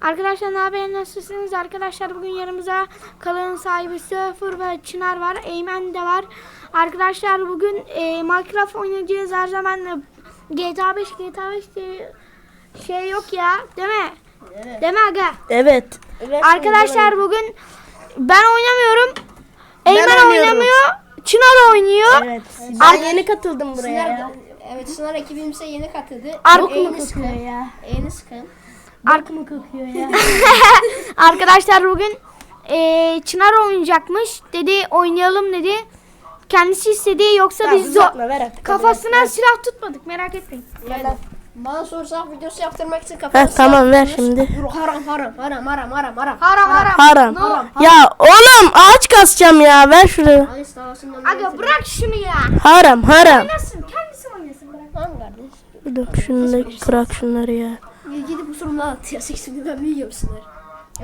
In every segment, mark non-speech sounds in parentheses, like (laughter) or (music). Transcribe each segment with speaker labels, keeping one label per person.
Speaker 1: Arkadaşlar ne haber nasılsınız? Arkadaşlar bugün yanımızda kanalın sahibi Surfer ve Çınar var. Eymen de var. Arkadaşlar bugün e, Minecraft oynayacağız her zaman GTA 5 GTA 5 diye şey yok ya değil mi? Değil mi aga?
Speaker 2: Evet.
Speaker 1: Arkadaşlar bugün ben oynamıyorum. Eymen
Speaker 2: oynuyorum.
Speaker 1: oynamıyor. Çınar oynuyor.
Speaker 2: Evet. Ben yeni katıldım buraya
Speaker 3: Sınar,
Speaker 2: ya.
Speaker 3: evet Sınar ekibimize yeni katıldı.
Speaker 1: Ar-
Speaker 2: Bok mu kokuyor ya?
Speaker 3: Elini sıkın.
Speaker 2: Bok mu kokuyor ya? (laughs)
Speaker 1: Arkadaşlar bugün eee, Çınar oynayacakmış. Dedi oynayalım dedi. Kendisi istedi yoksa
Speaker 2: Tamam,
Speaker 1: biz zo-
Speaker 2: uzatma, ver artık.
Speaker 1: kafasına silah tutmadık merak etmeyin.
Speaker 3: Yani bana sorsak videosu yaptırmak için
Speaker 2: Heh,
Speaker 3: kafasına
Speaker 2: tamam ver şimdi.
Speaker 3: Dur, Haram haram haram haram haram haram.
Speaker 1: Haram haram.
Speaker 2: Haram.
Speaker 1: No.
Speaker 2: Ya oğlum ağaç kasacağım ya ver şurayı.
Speaker 3: Ay
Speaker 1: Aga bırak şunu ya.
Speaker 2: Haram haram.
Speaker 1: Oynasın kendisi oynasın bırak.
Speaker 3: Tamam kardeş.
Speaker 2: Dakika şunları bırak şunları ya.
Speaker 3: Gidip usurumla atıyor. Şimdi ben biliyorum Sınar.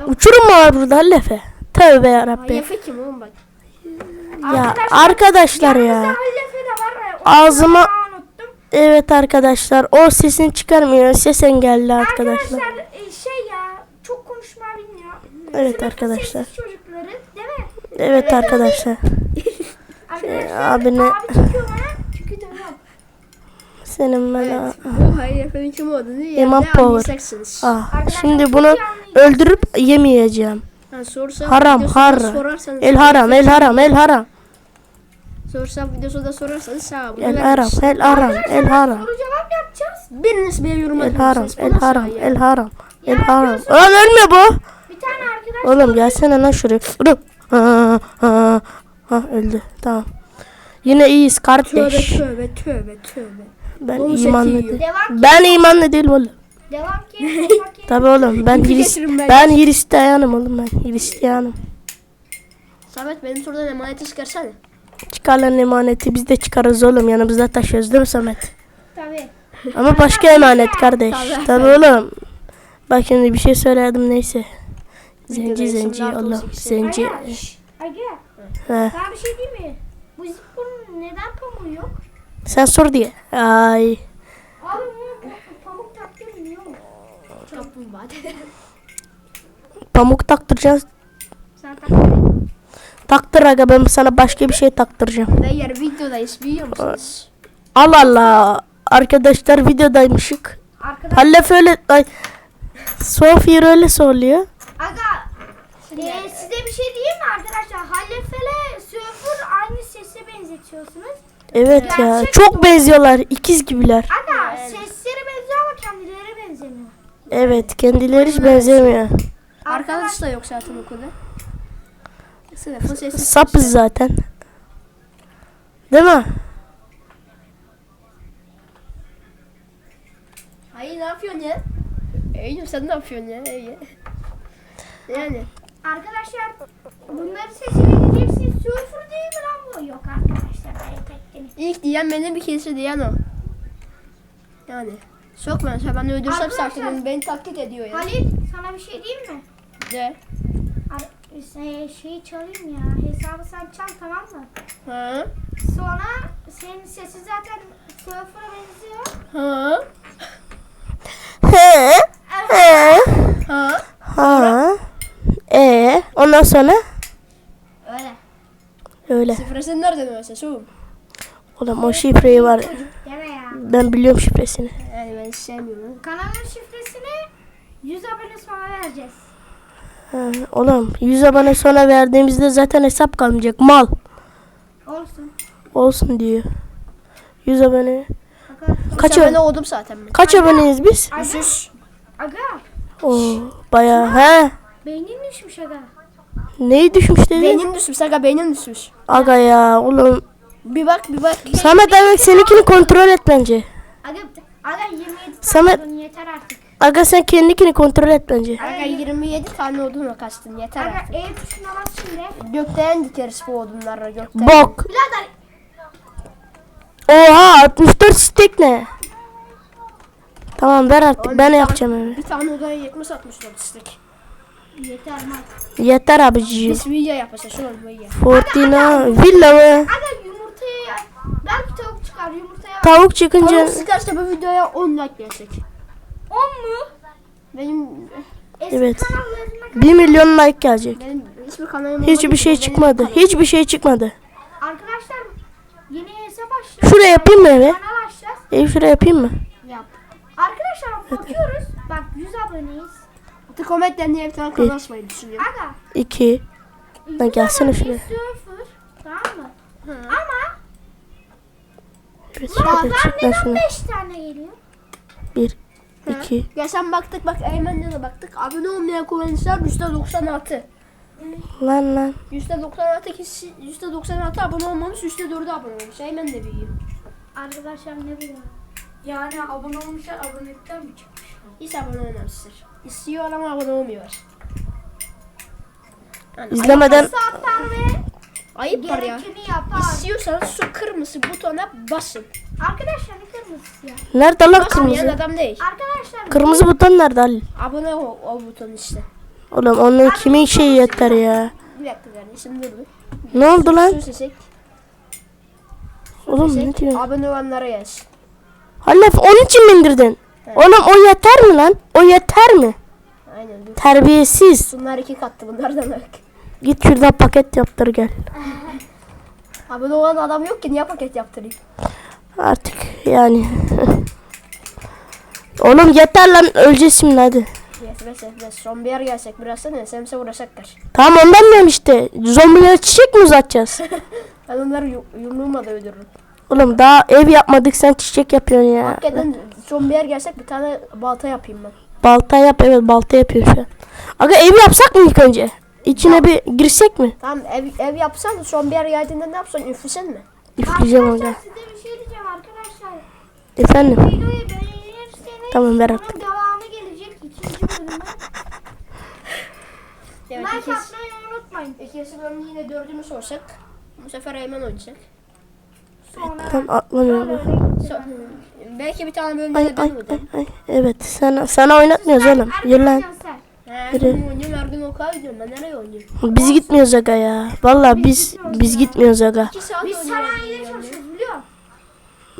Speaker 2: Uçurum mu var burada Hallefe? Tövbe yarabbim.
Speaker 3: Efe kim oğlum bak.
Speaker 2: Ya arkadaşlar ya.
Speaker 1: Hallefe de var. ya,
Speaker 2: Ağzıma evet arkadaşlar o sesini çıkarmıyor. Ses engelli arkadaşlar.
Speaker 1: Arkadaşlar e, şey ya çok konuşma bilmiyor.
Speaker 2: Evet
Speaker 1: Sınıfın
Speaker 2: arkadaşlar.
Speaker 1: çocukları değil mi?
Speaker 2: Evet arkadaşlar. (laughs)
Speaker 1: Arkadaşlar
Speaker 2: abi ne-
Speaker 1: abi çıkıyor bana. Çünkü dönüyorum.
Speaker 2: Senin ben
Speaker 3: Bu hayır Efe'nin kim olduğunu yerde
Speaker 2: Power.
Speaker 3: anlayacaksınız.
Speaker 2: ah, şimdi bunu öldürüp yemeyeceğim.
Speaker 3: Ha, sorsa
Speaker 2: Haram
Speaker 3: videosunda
Speaker 2: haram.
Speaker 3: sorarsanız-
Speaker 2: El haram el haram el haram.
Speaker 3: Sorsa videosunda sorarsanız sağ bunu
Speaker 2: El
Speaker 3: veririz.
Speaker 2: haram el haram el haram.
Speaker 1: Soru cevap yapacağız.
Speaker 3: Biriniz bir yorum
Speaker 2: El haram el
Speaker 3: bana
Speaker 2: haram
Speaker 3: ya.
Speaker 2: el haram el haram. Lan ölmüyor bu.
Speaker 1: Bir tane arkadaş
Speaker 2: Oğlum gelsene lan şuraya. Dur. Ha, ha, ha, öldü. Tamam. Yine iyiyiz
Speaker 3: Tövbe
Speaker 2: kardeş.
Speaker 3: tövbe tövbe tövbe.
Speaker 2: Ben
Speaker 3: Oğlum
Speaker 2: imanlı
Speaker 3: seti
Speaker 2: değilim.
Speaker 1: devam
Speaker 2: Ben imanlı değilim oğlum. (laughs)
Speaker 1: devam ki.
Speaker 2: Tabii oğlum ben
Speaker 3: İki
Speaker 2: Hris
Speaker 3: getirin ben.
Speaker 2: ben Hristiyanım oğlum ben Hristiyanım.
Speaker 3: Samet benim sorudan emaneti çıkarsana.
Speaker 2: Çıkar lan emaneti biz de çıkarız oğlum yanımızda taşıyoruz değil mi Samet?
Speaker 1: Tabii.
Speaker 2: Ama başka emanet kardeş.
Speaker 3: Tabii.
Speaker 2: Tabii oğlum. Bak şimdi bir şey söyledim neyse. Zenci zenci
Speaker 3: artı
Speaker 2: zenci.
Speaker 1: Aga,
Speaker 2: He.
Speaker 1: sana bir şey diyeyim mi? Bu zipporun neden pamuğu yok?
Speaker 2: Sen sor diye. Ay.
Speaker 1: Pamuk
Speaker 2: taktıracağız.
Speaker 1: Sen taktın.
Speaker 2: Taktır aga ben sana başka bir şey taktıracağım.
Speaker 3: Beyler videodayız biliyor musunuz?
Speaker 2: Allah Allah. Arkadaşlar videodaymışık.
Speaker 1: Arkadaş.
Speaker 2: Hallef öyle ay. Sofir öyle söylüyor.
Speaker 1: Aga e, size bir şey diyeyim mi arkadaşlar? Hallefele Surfer aynı sese benzetiyorsunuz.
Speaker 2: Evet ya.
Speaker 1: Gerçek
Speaker 2: Çok benziyorlar. ikiz gibiler.
Speaker 1: Aga sesleri benziyor ama kendileri benzemiyor.
Speaker 2: Evet. Kendileri hiç benzemiyor.
Speaker 3: Arkadaş da yok zaten okulda. Sınıfın sesi.
Speaker 2: Sapız zaten. Değil mi?
Speaker 3: Hayır ne yapıyorsun ya? Eylül sen ne yapıyorsun ya? İyi. Yani.
Speaker 1: Arkadaşlar bunların sesini diyeceksiniz. Surfer değil mi lan bu? Yok arkadaşlar ettiniz.
Speaker 3: İlk diyen benim bir kesi diyen o. Yani. Çok ben ben öldürsem
Speaker 1: Arkadaşlar-
Speaker 3: beni taklit ediyor ya.
Speaker 1: Halil sana bir şey diyeyim mi?
Speaker 3: De.
Speaker 1: Ar- şey, şeyi çalayım ya. Hesabı sen çal tamam mı?
Speaker 3: Ha?
Speaker 1: Sonra senin sesi zaten Surfer'a benziyor.
Speaker 3: Ha?
Speaker 2: He. He.
Speaker 3: Ha?
Speaker 2: Ha. E ondan sonra
Speaker 1: Öyle.
Speaker 2: öyle.
Speaker 3: Şifresini nereden öğrensin? Su.
Speaker 2: Oğlum o şifreyi var.
Speaker 1: Deme ya.
Speaker 2: Ben biliyorum şifresini.
Speaker 3: Yani ben sevmiyorum.
Speaker 1: Kanalın şifresini 100 abone sonra vereceğiz.
Speaker 2: Ha, oğlum 100 abone sonra verdiğimizde zaten hesap kalmayacak. Mal.
Speaker 1: Olsun.
Speaker 2: Olsun diyor. 100 abone.
Speaker 1: Aga.
Speaker 2: Kaç,
Speaker 3: Sen
Speaker 2: ab-
Speaker 3: beni oldum zaten ben.
Speaker 2: kaç aboneyiz biz?
Speaker 1: Aga. Aga.
Speaker 2: Oo, bayağı. He.
Speaker 1: Beynin düşmüş aga.
Speaker 2: Neyi düşmüş dedi?
Speaker 3: Beynim düşmüş. Aga beynim düşmüş.
Speaker 2: Aga ya oğlum.
Speaker 3: Bir bak bir bak.
Speaker 2: Samet abi seninkini kontrol et bence.
Speaker 1: Aga. Aga 27
Speaker 2: Samet-
Speaker 1: tane odun yeter artık.
Speaker 2: Aga sen kendininkini kontrol et bence.
Speaker 3: Aga 27 tane odunla kaçtın yeter
Speaker 1: Aga
Speaker 3: artık.
Speaker 1: E tuşuna bas şimdi.
Speaker 3: Gökten dikeriz bu odunlarla gökten.
Speaker 2: Bok.
Speaker 1: Birader.
Speaker 2: Oha 64 stek ne? Tamam ver artık ben yapacağım evi.
Speaker 3: Bir tane odaya yetmez 64 istek.
Speaker 1: Yeter lan.
Speaker 2: Yeter abiciğim.
Speaker 3: Biz villa yapacağız şu an villa.
Speaker 2: Fortina villa mı?
Speaker 1: Aga belki tavuk çıkar yumurtaya.
Speaker 2: Tavuk çıkınca
Speaker 3: Tavuk sıkarsa bu videoya 10 like gelecek.
Speaker 1: 10 mu?
Speaker 3: Benim
Speaker 1: Eski
Speaker 2: Evet.
Speaker 1: kanallarına
Speaker 2: 1 milyon like gelecek.
Speaker 3: Benim hiçbir kanalım
Speaker 2: Hiçbir şey çıkmadı. Hiçbir şey çıkmadı.
Speaker 1: Arkadaşlar yeni hesap açacağız.
Speaker 2: Şuraya yapayım mı eve?
Speaker 1: Kanal açacağız.
Speaker 2: Ev şuraya yapayım mı?
Speaker 1: Yap. Arkadaşlar bakıyoruz. Bak 100 aboneyiz.
Speaker 3: Artık Komet'ten diye bir tane kanal açmayı düşünüyorum.
Speaker 1: Aga.
Speaker 2: 2. Lan
Speaker 1: 100
Speaker 2: gelsene şuraya.
Speaker 1: Sıfır. Tamam mı?
Speaker 3: Hı.
Speaker 1: Ama bazen neden
Speaker 2: şuna.
Speaker 1: 5 tane geliyor?
Speaker 2: 1.
Speaker 3: Hı.
Speaker 2: 2.
Speaker 3: Geçen baktık bak Eymen'le de baktık. Abone olmayan kullanıcılar %96.
Speaker 2: Lan lan.
Speaker 3: %96 kişi %96 abone olmamış, %4'ü abone olmuş. Eymen de biliyor.
Speaker 1: Arkadaşlar ne bu ya?
Speaker 4: Yani abone olmuşlar abonelikten mi çıkmış?
Speaker 3: Hiç abone olmamıştır. İstiyor ama abone olmuyor. Yani
Speaker 2: İzlemeden
Speaker 3: ayıp var ya.
Speaker 1: gerekeni yapar.
Speaker 3: İstiyorsanız şu kırmızı butona basın.
Speaker 1: Arkadaşlar ne kırmızısı ya?
Speaker 2: nerede lan
Speaker 3: Basmayan
Speaker 2: kırmızı?
Speaker 3: adam değil.
Speaker 1: Arkadaşlar
Speaker 2: Kırmızı buton nerede Halil?
Speaker 3: Abone ol, ol buton işte.
Speaker 2: Oğlum onun kimin şeyi yeter ya?
Speaker 3: Bir dakika kardeşim dur bir.
Speaker 2: Ne oldu lan?
Speaker 3: Su sesek.
Speaker 2: Oğlum ne diyorsun?
Speaker 3: Abone olanlara gelsin.
Speaker 2: Halil onun için mi indirdin? Oğlum o yeter mi lan? O yeter mi?
Speaker 3: Aynen dur.
Speaker 2: Terbiyesiz.
Speaker 3: Bunlar iki kattı bunlardan bak.
Speaker 2: Git şuradan paket yaptır gel. (laughs)
Speaker 3: Abone olan adam yok ki niye paket yaptırayım?
Speaker 2: Artık yani. (laughs) Oğlum yeter lan öleceğiz şimdi hadi.
Speaker 3: Yetmez yetmez. Son bir yer gelsek birazdan ensemse uğraşacaklar.
Speaker 2: Tamam ondan diyorum işte. Zombilere çiçek mi uzatacağız? (laughs)
Speaker 3: Ben onları yu- yumruğumla da öldürürüm.
Speaker 2: Oğlum daha ev yapmadık sen çiçek yapıyorsun ya.
Speaker 3: Hakikaten yer gelsek bir tane balta yapayım ben.
Speaker 2: Balta yap evet balta yapıyor şu an. Aga ev yapsak mı ilk önce? İçine bir girsek mi?
Speaker 3: Tamam ev, ev yapsan son bir yer geldiğinde ne yapsan üflesen mi?
Speaker 2: Üfleyeceğim aga.
Speaker 1: Arkadaşlar size bir şey diyeceğim arkadaşlar.
Speaker 2: Efendim?
Speaker 1: Videoyu beğenirseniz
Speaker 2: Tamam, ver
Speaker 1: bunun
Speaker 2: artık.
Speaker 1: devamı gelecek ikinci bölümde. (laughs)
Speaker 3: Evet
Speaker 1: like
Speaker 3: ikisi,
Speaker 1: atmayı unutmayın.
Speaker 3: ikisi bölümde yine dördünü sorsak. Bu sefer Eymen oynayacak.
Speaker 1: Sonra
Speaker 2: Tam atlamıyorum.
Speaker 1: böyle
Speaker 3: So- belki bir tane bölümde
Speaker 2: Ay
Speaker 3: de ben
Speaker 2: ay ay
Speaker 3: oynayacağım.
Speaker 2: ay. Evet sana sana oynatmıyoruz oğlum. Yürü lan.
Speaker 1: Arkadaşlar,
Speaker 2: Yürü.
Speaker 3: Okula gidiyorum. Ben nereye oynuyorum?
Speaker 2: Biz gitmiyoruz aga ya. Vallahi biz biz gitmiyoruz aga.
Speaker 3: İki saat
Speaker 1: Biz sanayide çalışıyoruz biliyor musun?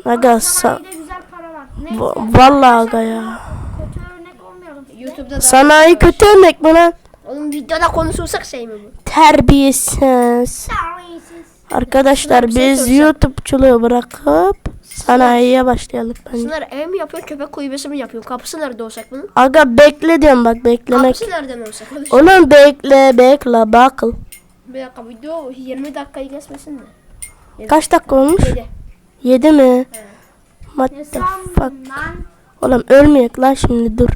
Speaker 2: Aga sa-
Speaker 1: Sanayide güzel para var. Neyse.
Speaker 2: Va- vallahi aga ya.
Speaker 1: Kötü örnek olmayalım.
Speaker 3: YouTube'da da
Speaker 2: Sanayi kötü örnek mi lan?
Speaker 3: Oğlum videoda konuşulsak şey mi bu?
Speaker 2: Terbiyesiz.
Speaker 1: Terbiyesiz.
Speaker 2: Arkadaşlar
Speaker 3: şey
Speaker 2: biz. YouTube'çuluğu bırakıp sanayiye başlayalım bence.
Speaker 3: Şunlar ev mi yapıyor köpek kulübesi mi yapıyor? Kapısı nerede olacak bunun?
Speaker 2: Aga bekle diyorum bak beklemek.
Speaker 3: Kapısı nereden olacak? Hadi şu-
Speaker 2: Oğlum bekle bekle bakıl.
Speaker 3: Bir dakika video 20 dakikayı geçmesin de.
Speaker 2: Kaç dakika olmuş?
Speaker 3: 7.
Speaker 2: 7 mi? What
Speaker 1: Ne
Speaker 2: the fuck? Oğlum ölmeyek lan şimdi dur.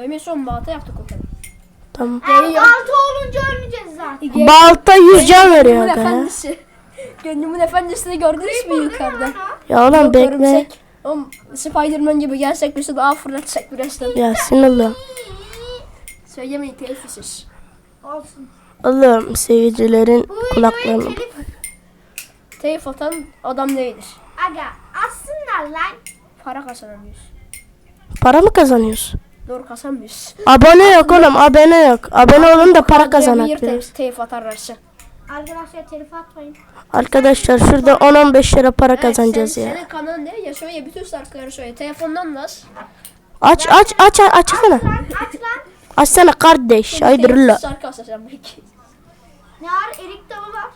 Speaker 3: Öyle son balta yaptık o kadar.
Speaker 2: Tamam.
Speaker 1: Eğer altı olunca ölmeyeceğiz zaten.
Speaker 2: Balta 100 can veriyor
Speaker 3: efendisi. Gönlümün efendisini gördünüz mü yukarıda?
Speaker 2: Ya oğlum
Speaker 3: Yok,
Speaker 2: bekle.
Speaker 3: örümcek. Oğlum Spiderman gibi gelsek bizi daha fırlatacak birazdan.
Speaker 2: Ya sinirli.
Speaker 3: Söylemeyin telifsiz.
Speaker 1: Olsun.
Speaker 2: Oğlum seyircilerin kulaklarını.
Speaker 1: telif...
Speaker 3: Atan adam değildir.
Speaker 1: Aga aslında lan.
Speaker 3: Para kazanamıyoruz.
Speaker 2: Para mı kazanıyoruz?
Speaker 3: Doğru kazanmıyoruz.
Speaker 2: Abone yok oğlum abone yok. Abone olun da para kazanak
Speaker 3: bir telif, telif atarlarsa.
Speaker 1: Arkadaşlar telif atmayın.
Speaker 2: Arkadaşlar şurada 10-15 lira para kazanacağız
Speaker 3: Evet,
Speaker 2: ya.
Speaker 3: sen, Senin kanalın ne? Ya şöyle bütün şarkıları söyle. Telefondan bas.
Speaker 2: Aç aç aç aç açsana.
Speaker 1: Lan aç lan.
Speaker 2: Açsana kardeş. Haydır la.
Speaker 3: Şarkı açacağım belki.
Speaker 1: Ne var? Erik dalı var.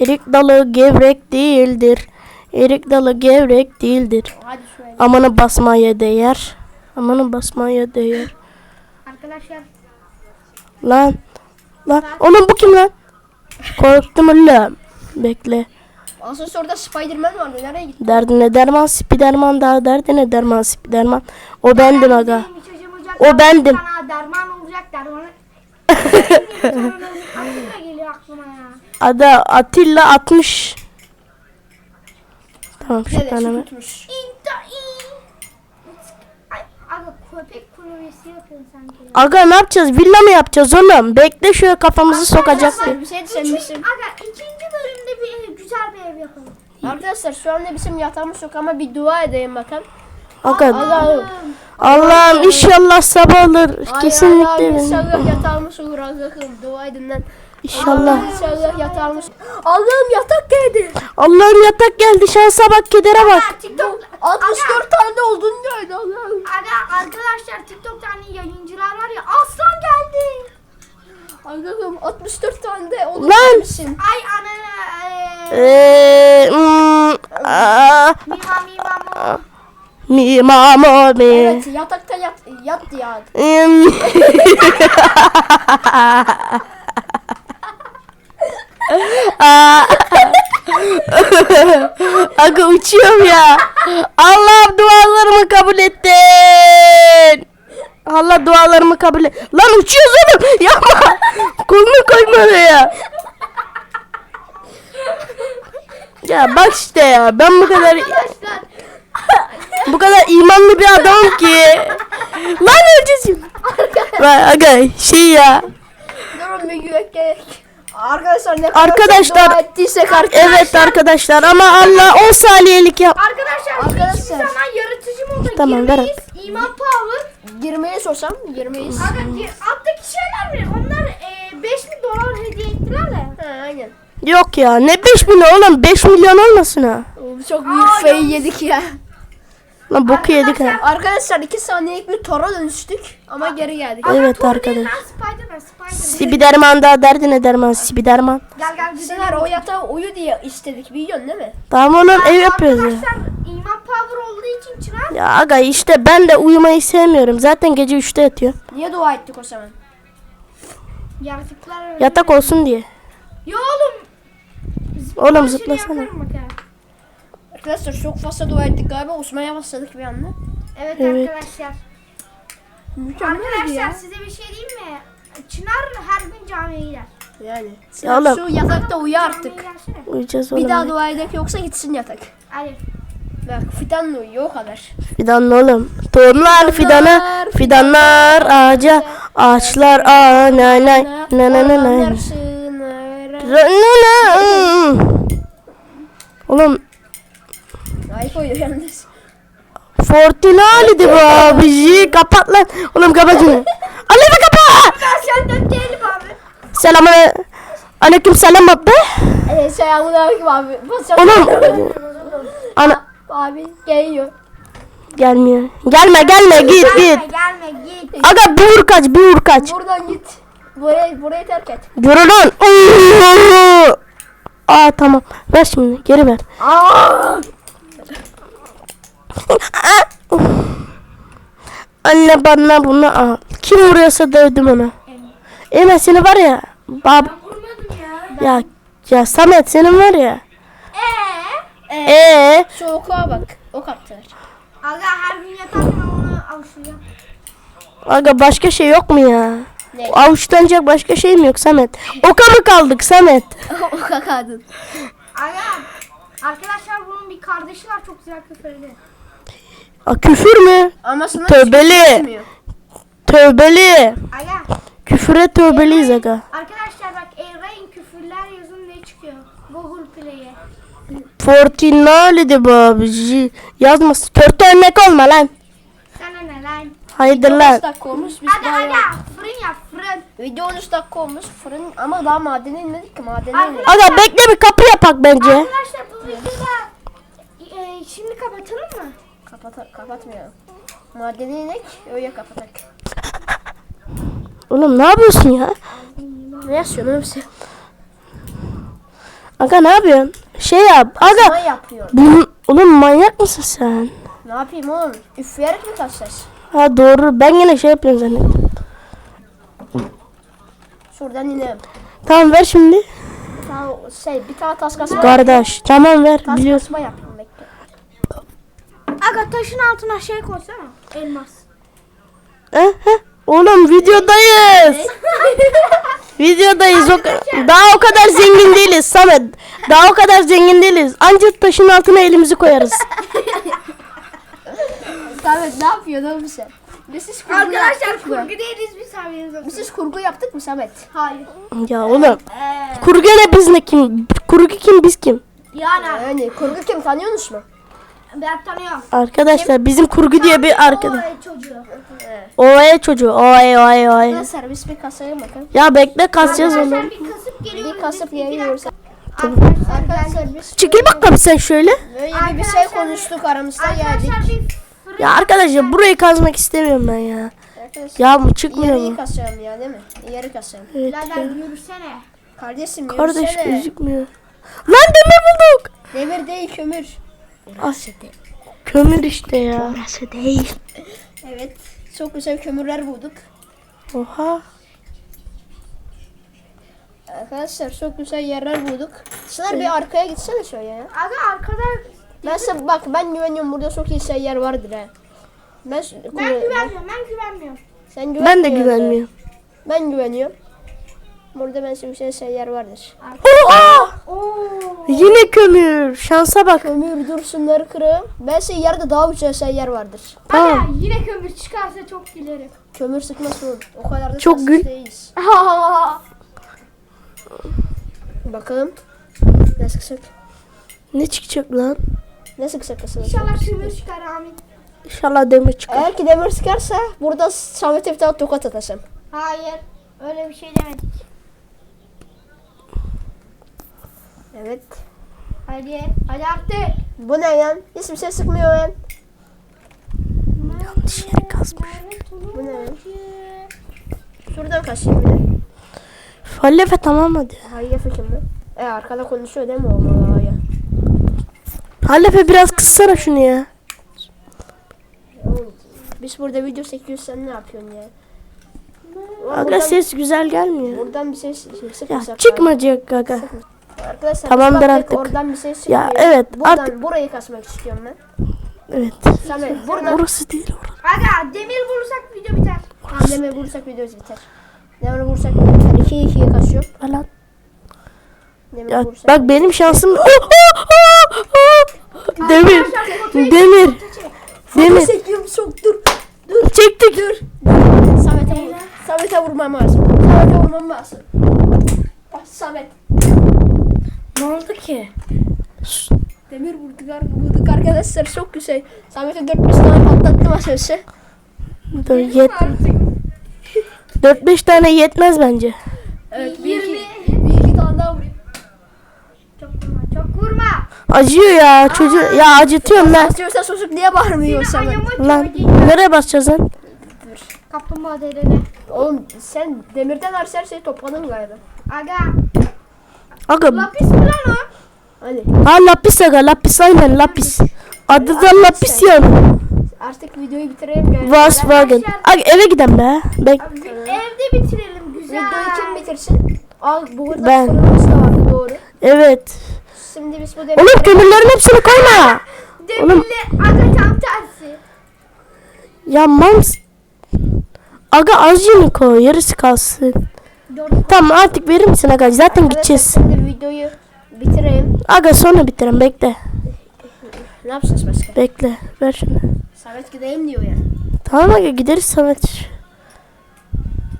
Speaker 2: Erik dalı gevrek değildir. Erik dalı gevrek değildir.
Speaker 3: Hadi söyle.
Speaker 2: Amanı basmaya değer. Amanı basmaya değer.
Speaker 1: Arkadaşlar
Speaker 2: Lan. Lan. Oğlum bu kim lan? Korktum oğlum. Bekle.
Speaker 3: Asansörde Spiderman vardı. Nereye gitti?
Speaker 2: Derdine derman spiderman daha derdine derman spiderman. O bendim aga. O bendim.
Speaker 1: Sana derman olacak (laughs) geliyor aklıma ya.
Speaker 2: Ada Atilla 60. Tamam şu tane
Speaker 3: Su
Speaker 2: mi?
Speaker 3: tutmuş.
Speaker 1: İnta in. Ay, aga kulübesi yapıyorsun sanki.
Speaker 2: Aga ne yapacağız? Villa mı yapacağız oğlum? Bekle şöyle kafamızı sokacak bir.
Speaker 3: Bir şey bizim.
Speaker 1: Aga ikinci bölümde bir ev, güzel bir ev yapalım.
Speaker 3: Arkadaşlar şu anda bizim yatağımız yok ama bir dua edeyim bakalım.
Speaker 2: Aga
Speaker 3: Allah'ım.
Speaker 2: Allah'ım inşallah sabah olur. Kesinlikle
Speaker 3: Allah'ım inşallah yatağımız olur Allah'ım. Dua edin lan.
Speaker 2: İnşallah.
Speaker 3: İnşallah yatağımız. Allah'ım yatak geldi.
Speaker 2: Allah'ım yatak geldi şansa bak kedere bak.
Speaker 1: TikTok
Speaker 3: 64 tane olduğunu gördü Allah'ım.
Speaker 1: Aga arkadaşlar TikTok'ta hani yayıncılar var ya aslan geldi.
Speaker 3: 64 tane de onu
Speaker 2: Lan!
Speaker 3: vermişsin.
Speaker 1: Ay anne.
Speaker 2: Eee, mi mamo mi.
Speaker 3: Evet yatakta yat, yat ya.
Speaker 2: Hmm. (laughs) Aga uçuyorum ya. Allah dualarımı kabul ettin. Allah dualarımı kabul et. Lan uçuyoruz oğlum. Yapma. Kolunu koyma oraya. Ya bak işte ya. Ben bu kadar bu kadar imanlı bir adamım ki. Lan öleceğim. Lan aga şey ya.
Speaker 3: Durun bir güvek gerek. Arkadaşlar ne
Speaker 2: Arkadaşlar-
Speaker 3: dua ettiysek arkadaşlar.
Speaker 2: Evet arkadaşlar ama Allah 10 saniyelik yap.
Speaker 1: Arkadaşlar,
Speaker 3: Arkadaşlar.
Speaker 1: hiçbir zaman yaratıcı moda
Speaker 2: Tamam, ver
Speaker 1: girmeyiz. İman power.
Speaker 3: Girmeye sorsam girmeyiz.
Speaker 1: Aga, gir- alttaki şeyler mi? Onlar e, 5000 dolar hediye ettiler de.
Speaker 3: Ha, aynen.
Speaker 2: Yok ya ne 5 milyon oğlum 5 milyon olmasın ha.
Speaker 3: Oğlum Çok büyük fail yedik ya.
Speaker 2: Lan boku yedik ha.
Speaker 3: Arkadaşlar 2 saniyelik bir tora dönüştük ama geri geldik.
Speaker 2: Evet
Speaker 1: Thor
Speaker 2: arkadaş.
Speaker 1: değil lan, Spiderman, Spiderman.
Speaker 2: Sibiderman daha derdi ne derman Sibiderman.
Speaker 1: Gel gel gidelim.
Speaker 3: Sınar o yatağı uyu diye istedik biliyorsun değil mi?
Speaker 2: Tamam oğlum ev yapıyoruz ya.
Speaker 1: Arkadaşlar iman power olduğu için Çınar
Speaker 2: Ya aga işte ben de uyumayı sevmiyorum. Zaten gece 3'te yatıyorum.
Speaker 3: Niye dua ettik o zaman?
Speaker 1: yaratıklar öyle.
Speaker 2: Yatak olsun diye.
Speaker 1: Ya oğlum.
Speaker 2: Oğlum zıplasana.
Speaker 1: bak ha.
Speaker 3: Arkadaşlar çok fazla dua ettik galiba Osman'a başladık bir anda.
Speaker 1: Evet,
Speaker 2: Evet.
Speaker 1: arkadaşlar.
Speaker 3: Mükemmel
Speaker 1: Arkadaşlar
Speaker 3: ya.
Speaker 1: size bir şey diyeyim mi? Çınar her gün camiye gider.
Speaker 3: Yani.
Speaker 2: Ya oğlum.
Speaker 3: şu yatakta uyu artık.
Speaker 1: Gelsene.
Speaker 2: Uyuyacağız
Speaker 3: Bir
Speaker 2: oğlum.
Speaker 3: daha dua edek yoksa gitsin yatak.
Speaker 1: Hadi.
Speaker 3: Bak fidanla uyuyor o kadar.
Speaker 2: Fidan oğlum. Tohumlar fidana, fidanlar ağaca, ağaçlar aa nay nay nay nay nay nay.
Speaker 3: Ormanlar sığınar.
Speaker 2: Oğlum
Speaker 3: Ay koyuyor yalnız.
Speaker 2: Fortinali'di bu (laughs) abici. Kapat lan. Oğlum kapat şunu. Allah'ım kapat.
Speaker 1: Ben senden değilim abi.
Speaker 2: Selamı. Aleyküm selam abi.
Speaker 3: Evet selamun aleyküm abi. Basacağım.
Speaker 2: Oğlum. Ana
Speaker 3: Abi geliyor.
Speaker 2: gelmiyor. Gelme gelme git git.
Speaker 1: Gelme gelme git.
Speaker 2: Aga bir vur kaç bir vur kaç.
Speaker 3: Buradan git. Burayı, burayı terk et.
Speaker 2: Yürü lan. Aa tamam. Ver şimdi geri ver. Anne bana bunu al. Kim vuruyorsa dövdüm ona. Eymen seni var ya. Bab
Speaker 4: Vurmadım ya.
Speaker 2: ya ya Samet senin var ya.
Speaker 1: Eee?
Speaker 2: Ee
Speaker 3: Şu okuğa bak. Ok attılar.
Speaker 1: Aga her gün yatarken onu avuçluyor.
Speaker 2: aga başka şey yok mu ya?
Speaker 3: Ne?
Speaker 2: Avuçlanacak başka şey mi yok Samet? Oka mı kaldık Samet? (laughs)
Speaker 3: Oka kadın.
Speaker 1: Aga arkadaşlar bunun bir kardeşi var çok güzel küfürlü.
Speaker 2: Aa, küfür mü?
Speaker 3: Ama sana
Speaker 2: Tövbeli.
Speaker 3: şey çıkmıyor.
Speaker 2: Tövbeli.
Speaker 1: Aga
Speaker 2: Küfüre tövbeliyiz aga.
Speaker 1: arkadaşlar bak Eray'ın küfürler yazın ne çıkıyor? Google Play'e.
Speaker 2: Fortinali'di bu abici. Yazması. Törte örnek olma lan.
Speaker 1: Sana ne lan?
Speaker 2: Hayırdır
Speaker 3: Video
Speaker 2: lan.
Speaker 3: 13 dakika olmuş. Biz
Speaker 1: Hadi
Speaker 3: daha
Speaker 1: aga
Speaker 3: ya.
Speaker 1: fırın yap fırın.
Speaker 3: Video 13 dakika olmuş. Fırın ama daha madene inmedik ki madene
Speaker 1: Arkadaşlar-
Speaker 3: inmedik.
Speaker 2: Aga bekle bir kapı yapak bence.
Speaker 1: Arkadaşlar bu videoda e, şimdi kapatalım mı?
Speaker 3: Kapat kapatmayalım. Madene inek öyle kapatak.
Speaker 2: Oğlum ne yapıyorsun ya?
Speaker 3: Ne yazıyorsun oğlum sen?
Speaker 2: Aga ne yapıyorsun? Şey yap. Aga
Speaker 3: yapıyor?
Speaker 2: bu oğlum manyak mısın sen?
Speaker 3: Ne yapayım oğlum? Üfleyerek mi kaçacağız?
Speaker 2: Ha doğru. Ben yine şey yapıyorum zannettim.
Speaker 3: Şuradan inelim.
Speaker 2: Tamam ver şimdi.
Speaker 3: Tane şey bir tane tas kasma.
Speaker 2: Kardeş. Tamam ver.
Speaker 3: Tas
Speaker 2: Biliyorsun.
Speaker 3: kasma bekle.
Speaker 1: Aga taşın altına şey koysana. Elmas.
Speaker 2: Heh, heh. Oğlum videodayız. (laughs) Videodayız. O, daha o kadar zengin değiliz Samet. Daha o kadar zengin değiliz. Ancak taşın altına elimizi koyarız. (laughs)
Speaker 3: Samet ne yapıyorsun oğlum sen? Biz hiç kurgu
Speaker 1: Arkadaşlar
Speaker 3: yaptık mı?
Speaker 1: kurgu değiliz biz haberiniz olsun.
Speaker 3: Biz hiç kurgu yaptık mı Samet?
Speaker 1: Hayır.
Speaker 2: Ya oğlum.
Speaker 1: Eee
Speaker 2: Kurgu ne biz ne kim? Kurgu kim biz kim?
Speaker 1: yani
Speaker 3: Yani kurgu kim tanıyorsunuz mu?
Speaker 1: Ben tanıyorum.
Speaker 2: Arkadaşlar bizim kurgu diye bir arkadaş.
Speaker 1: O çocuğu.
Speaker 2: Oye çocuğu. Oye.
Speaker 3: Arkadaşlar biz bir kasaya bakalım.
Speaker 2: Ya bekle kasacağız onu.
Speaker 1: Arkadaşlar bir kasıp geliyoruz.
Speaker 3: Bir kasıp geliyoruz.
Speaker 1: dakika. Arkadaşlar,
Speaker 3: Arkadaşlar biz
Speaker 2: Çekil bakalım sen şöyle.
Speaker 3: böyle bir, bir şey konuştuk aramızda geldik.
Speaker 2: Ya arkadaşlar burayı kazmak istemiyorum ben ya.
Speaker 3: Arkadaşlar.
Speaker 2: Ya bu çıkmıyor mu?
Speaker 3: kasacağım ya değil mi? Yarı kasacağım.
Speaker 2: Evet
Speaker 1: Birader
Speaker 2: ya.
Speaker 1: yürüsene.
Speaker 3: Kardeşim
Speaker 2: Kardeş
Speaker 3: yürüsene.
Speaker 2: gözükmüyor. Lan demir bulduk.
Speaker 3: Demir değil kömür.
Speaker 2: Kömür işte ya. Orası değil. (laughs)
Speaker 3: Evet. Çok güzel kömürler bulduk.
Speaker 2: Oha.
Speaker 3: Arkadaşlar çok güzel yerler bulduk. Çınar bir arkaya gitsene şöyle ya.
Speaker 1: Aga arkada
Speaker 3: Ben sana bak ben güveniyorum burada çok iyi yer vardır ha. Ben,
Speaker 1: ben güvenmiyorum ben güvenmiyorum.
Speaker 3: Sen
Speaker 2: Ben de
Speaker 3: güvenmiyorsun.
Speaker 2: güvenmiyorum.
Speaker 3: Ben güveniyorum. Burada ben bir şey yer vardır.
Speaker 2: Oha! Yine kömür. Şansa bak.
Speaker 3: Kömür dursunları kırığım. Ben size yerde daha güzel şeyler vardır.
Speaker 2: Tamam.
Speaker 1: Aga yine kömür çıkarsa çok gülerim.
Speaker 3: Kömür sıkması olur. O kadar da
Speaker 2: Çok gül.
Speaker 3: değiliz. (laughs) Bakalım. Ne sıksak?
Speaker 2: Ne çıkacak lan?
Speaker 3: Ne sıksak aslında?
Speaker 1: İnşallah kömür çıkar amin.
Speaker 2: İnşallah demir çıkar.
Speaker 3: Eğer ki demir sıkarsa burada Samet'e bir tane tokat atasın.
Speaker 1: Hayır. Öyle bir şey demedik.
Speaker 3: Evet.
Speaker 1: Hadi. Hadi artık.
Speaker 3: Bu ne lan? Hiçbir şey sıkmıyor lan.
Speaker 2: Yanlış yere kazmış.
Speaker 3: Bu ne lan? Şuradan kaçayım bir de.
Speaker 2: Fallefe tamam hadi.
Speaker 3: Hayır fikrim mi? E arkada konuşuyor değil mi o ya?
Speaker 2: Hallefe biraz kıssana şunu ya.
Speaker 3: Biz burada video çekiyoruz sen ne yapıyorsun ya?
Speaker 2: Aga ses güzel gelmiyor.
Speaker 3: buradan bir ses
Speaker 2: Ya
Speaker 3: sıkmasak.
Speaker 2: çıkmayacak aga.
Speaker 3: Arkadaşlar
Speaker 2: Tamamdır artık.
Speaker 3: Oradan bir ses çıkmıyor.
Speaker 2: Ya evet,
Speaker 3: Buradan
Speaker 2: artık-
Speaker 3: burayı kasmak istiyorum ben.
Speaker 2: Evet.
Speaker 3: Samet buradan
Speaker 2: Orası değil orası.
Speaker 1: Aga demir bulursak video biter.
Speaker 3: Anneme vursak videomuz biter. Demir vursak video biter. 2'ye 2'ye kasıyorum.
Speaker 2: Falan.
Speaker 3: Demir
Speaker 2: Ya
Speaker 3: vursak.
Speaker 2: bak benim şansım. Oh, oh, oh. Demir. Demir. Demir.
Speaker 3: Çekiyorum çok dur.
Speaker 2: Çektik.
Speaker 3: Samet'e vur. Samet'e vurmam lazım. Samet'e vurmam lazım. Samet.
Speaker 4: Ne oldu ki?
Speaker 3: Demir vurduk, vurduk arkadaşlar çok güzel. Samet'e 4-5 tane patlattım aşağısı.
Speaker 2: Dur yet. 4-5 tane yetmez bence.
Speaker 3: Evet bir iki, bir iki tane daha vurayım.
Speaker 1: Çok vurma. Çok vurma.
Speaker 2: Acıyor ya çocuğu. Ya acıtıyorum ben.
Speaker 3: Basıyorsa çocuk niye bağırmıyor?
Speaker 1: Ayağımı
Speaker 2: Lan nereye basacağız lan?
Speaker 1: Kaplumbağa derine.
Speaker 3: Oğlum sen demirden her şeyi topladın galiba.
Speaker 1: Aga.
Speaker 2: Aga.
Speaker 1: Lapis mi lan o?
Speaker 3: Hadi
Speaker 2: Ha lapis aga lapis aynen lapis. Adı da lapis yani.
Speaker 3: artık videoyu bitirelim. Yani.
Speaker 2: Volkswagen. Aga eve giden be. Bek.
Speaker 1: Evde bitirelim güzel.
Speaker 3: Videoyu kim bitirsin? Al bu burada
Speaker 2: Ben.
Speaker 3: fırınımız da vardı doğru.
Speaker 2: Evet.
Speaker 3: Şimdi biz bu demir...
Speaker 2: Oğlum kömürlerin hepsini koyma.
Speaker 1: Demirli aga tam tersi.
Speaker 2: Ya mams. Aga azıcını koy yarısı kalsın. Tamam artık verir misin aga? Zaten gideceğiz.
Speaker 3: videoyu bitireyim.
Speaker 2: Aga sonra bitirelim bekle.
Speaker 3: Ne yapacağız başka?
Speaker 2: Bekle. Ver şunu.
Speaker 3: Samet gideyim diyor ya.
Speaker 2: Tamam aga gideriz Samet.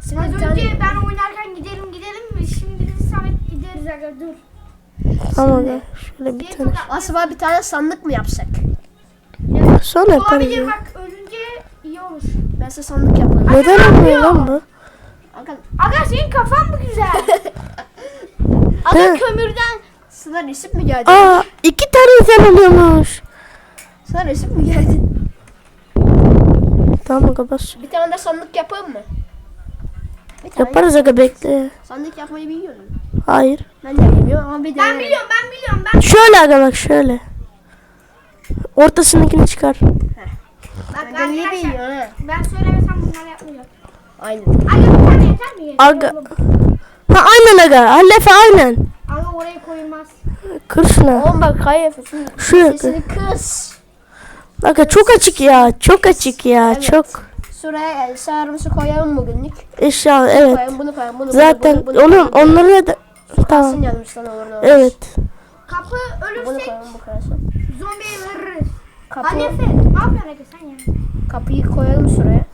Speaker 3: Şimdi
Speaker 1: Az önce ben oynarken gidelim gidelim mi? Şimdi biz Samet gideriz aga dur.
Speaker 2: Tamam aga. Şöyle bir tane.
Speaker 3: Acaba bir tane sandık mı yapsak?
Speaker 2: Sonra yaparız.
Speaker 1: Olabilir
Speaker 2: ya.
Speaker 1: bak ölünce iyi olur.
Speaker 3: Ben size sandık yapayım.
Speaker 2: Neden olmuyor lan bu?
Speaker 3: Aga,
Speaker 1: Aga senin kafan mı güzel? (laughs) Aga kömürden
Speaker 3: sana resim mi geldi?
Speaker 2: Aa iki tane insan oluyormuş.
Speaker 3: Sana resim mi geldi?
Speaker 2: Tamam aga bas.
Speaker 3: Bir tane de sandık yapayım mı? Bir tane
Speaker 2: Yaparız aga bekle.
Speaker 3: Sandık yapmayı biliyorum.
Speaker 2: Hayır.
Speaker 3: Ben de bilmiyorum ama bir
Speaker 1: ben biliyorum ben biliyorum ben.
Speaker 2: Şöyle aga bak şöyle. Ortasındakini çıkar.
Speaker 1: Bak
Speaker 3: Ben bilmiyorum ha?
Speaker 1: ben söylemesem bunları yapmayacak.
Speaker 3: Aynen.
Speaker 1: Aga bir tane yeter mi?
Speaker 2: Aga. Ha aynen aga. Hallefe aynen.
Speaker 1: Aga oraya koyulmaz.
Speaker 2: Kır şunu.
Speaker 3: Oğlum bak hayır.
Speaker 2: Kır.
Speaker 3: sesini kıs.
Speaker 2: Aga çok açık ya. Çok açık ya.
Speaker 3: Evet.
Speaker 2: Çok.
Speaker 3: Şuraya sarımsı koyalım bugünlük.
Speaker 2: Eşya evet.
Speaker 3: Koyalım bunu koyalım bunu.
Speaker 2: Zaten
Speaker 3: bunu, bunu,
Speaker 2: onun
Speaker 3: bunu.
Speaker 2: onları da tamam.
Speaker 3: yanmıştan olur ne olur.
Speaker 2: Evet.
Speaker 1: Kapı
Speaker 3: Bunu
Speaker 1: ölürsek
Speaker 3: koyalım bu
Speaker 1: zombiye veririz.
Speaker 3: Kapı,
Speaker 1: Hanife ne yapıyorsun sen ya?
Speaker 3: kapıyı koyalım şuraya.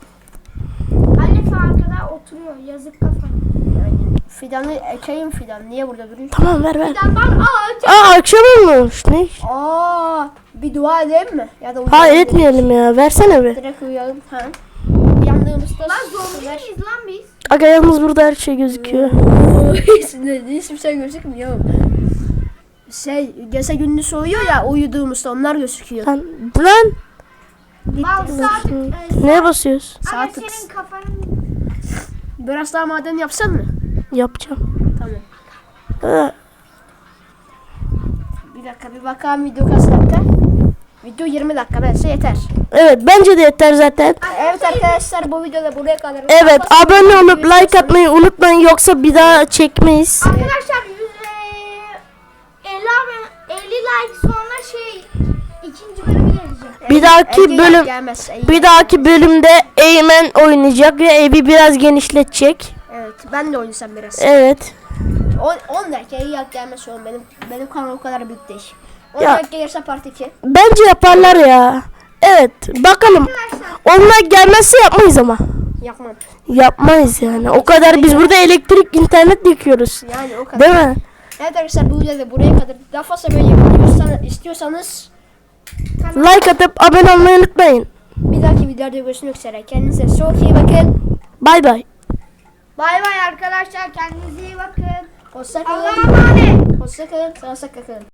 Speaker 1: Arkada oturuyor yazık kafa.
Speaker 3: Yani fidanı ekeyim fidan. Niye burada duruyor?
Speaker 2: Tamam ver ver.
Speaker 1: Ben bak ağaç.
Speaker 2: Aa akşam olmuş. Ne?
Speaker 3: Aa, bir dua edelim mi? Ya da
Speaker 2: Hayır etmeyelim ya. Versene bir.
Speaker 3: Direkt uyuyalım. Ha. Yandığımızda
Speaker 1: Lan zombi miyiz lan biz?
Speaker 2: Aga yalnız burada her şey gözüküyor.
Speaker 3: Hiçbir (laughs) hiçbir şey gözükmüyor. Şey, gece gündüz uyuyor ya uyuduğumuzda onlar gözüküyor.
Speaker 2: Lan lan.
Speaker 1: Mouse artık. e,
Speaker 2: Neye basıyoruz?
Speaker 3: Tık.
Speaker 1: senin kafanın
Speaker 3: Biraz daha maden yapsan mı?
Speaker 2: Yapacağım.
Speaker 3: Tamam.
Speaker 2: Ee,
Speaker 3: Bir dakika bir bakalım video kaç dakika? Video 20 dakika bence yeter.
Speaker 2: Evet bence de yeter zaten.
Speaker 3: Evet arkadaşlar bu videoda buraya kadar.
Speaker 2: Evet abone olup like atmayı unutmayın yoksa bir daha çekmeyiz.
Speaker 1: Arkadaşlar 100 e, 50 abone- 50 like sonra şey ikinci bölümü gelecek.
Speaker 2: Bir dahaki bölüm
Speaker 3: gelmez.
Speaker 2: Bir dahaki bölümde Eymen oynayacak ve evi biraz genişletecek.
Speaker 3: Evet ben de oynasam biraz.
Speaker 2: Evet.
Speaker 3: 10 10 dakika iyi yak gelmez oğlum benim benim kanal o kadar büyük değil. 10
Speaker 2: Ya.
Speaker 3: dakika gelirse part 2.
Speaker 2: Bence yaparlar ya. Evet. Bakalım. Onlar gelmezse yapmayız ama.
Speaker 3: Yapmam.
Speaker 2: Yapmayız yani. O kadar biz burada elektrik internet yıkıyoruz.
Speaker 3: Yani o kadar.
Speaker 2: Değil mi?
Speaker 3: Evet arkadaşlar bu videoda buraya kadar daha fazla böyle yapıyorsanız
Speaker 2: Like atıp abone olmayı unutmayın.
Speaker 3: bir dahaki videoda görüşmek üzere. Kendinize çok iyi bakın.
Speaker 2: Bay bay.
Speaker 1: Bay bay arkadaşlar kendinize iyi bakın.
Speaker 3: Hoşça
Speaker 1: Allah'a
Speaker 3: kalın.
Speaker 1: emanet.
Speaker 3: Hoşça kalın. Sağlıcakla kalın.